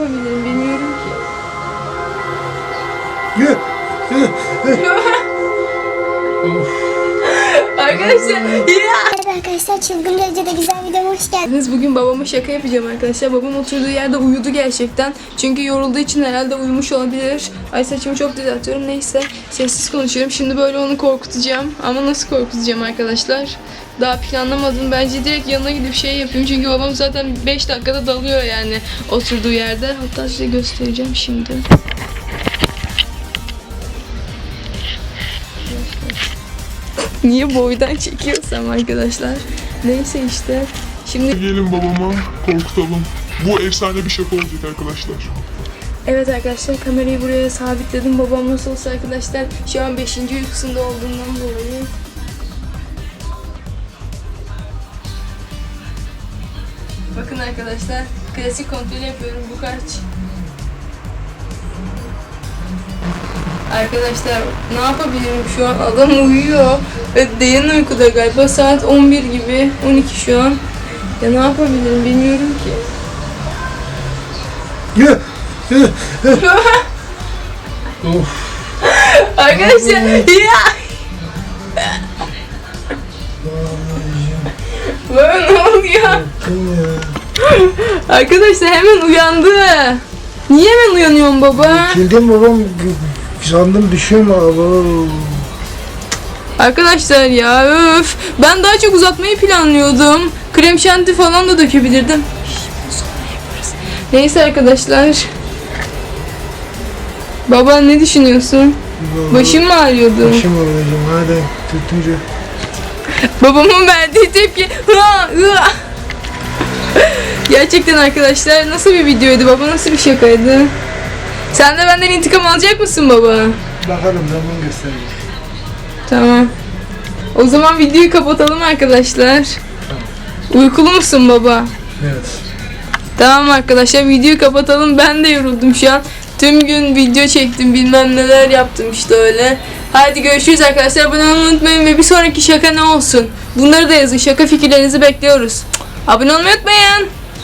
yapabilirim bilmiyorum ki. Arkadaşlar ya. Arkadaşlar Çılgın Gölce'de güzel videoma hoş geldiniz. Bugün babama şaka yapacağım arkadaşlar. Babam oturduğu yerde uyudu gerçekten. Çünkü yorulduğu için herhalde uyumuş olabilir. Ay saçımı çok düzeltiyorum. Neyse sessiz konuşuyorum. Şimdi böyle onu korkutacağım. Ama nasıl korkutacağım arkadaşlar? Daha planlamadım. Bence direkt yanına gidip şey yapayım. Çünkü babam zaten 5 dakikada dalıyor yani oturduğu yerde. Hatta size göstereceğim şimdi. Niye boydan çekiyorsam arkadaşlar. Neyse işte. Şimdi Gelin babama korkutalım. Bu efsane bir şaka olacak arkadaşlar. Evet arkadaşlar kamerayı buraya sabitledim. Babam nasıl olsa arkadaşlar şu an 5. uykusunda olduğundan dolayı. Bakın arkadaşlar klasik kontrol yapıyorum. Bu kaç? Arkadaşlar ne yapabilirim şu an? Adam uyuyor. Ve derin uykuda galiba. Saat 11 gibi. 12 şu an. Ya ne yapabilirim bilmiyorum ki. Of. Arkadaşlar ya. Baba ne oluyor? Arkadaşlar hemen uyandı. Niye hemen uyanıyorsun baba? Kildim babam sandım düşüyorum abi. Arkadaşlar ya öf. Ben daha çok uzatmayı planlıyordum. Krem şanti falan da dökebilirdim. Neyse arkadaşlar. Baba ne düşünüyorsun? Başım mı ağrıyordu? Başım ağrıyacağım hadi tutunca. Babamın verdiği tepki. Hıa, hıa. Gerçekten arkadaşlar nasıl bir videoydu baba nasıl bir şakaydı? Sen de benden intikam alacak mısın baba? Bakalım zaman göstereceğim. Tamam. O zaman videoyu kapatalım arkadaşlar. Uykulu musun baba? Evet. Tamam arkadaşlar videoyu kapatalım. Ben de yoruldum şu an. Tüm gün video çektim bilmem neler yaptım işte öyle. Hadi görüşürüz arkadaşlar. Abone olmayı unutmayın ve bir sonraki şaka ne olsun? Bunları da yazın. Şaka fikirlerinizi bekliyoruz. Abone olmayı unutmayın.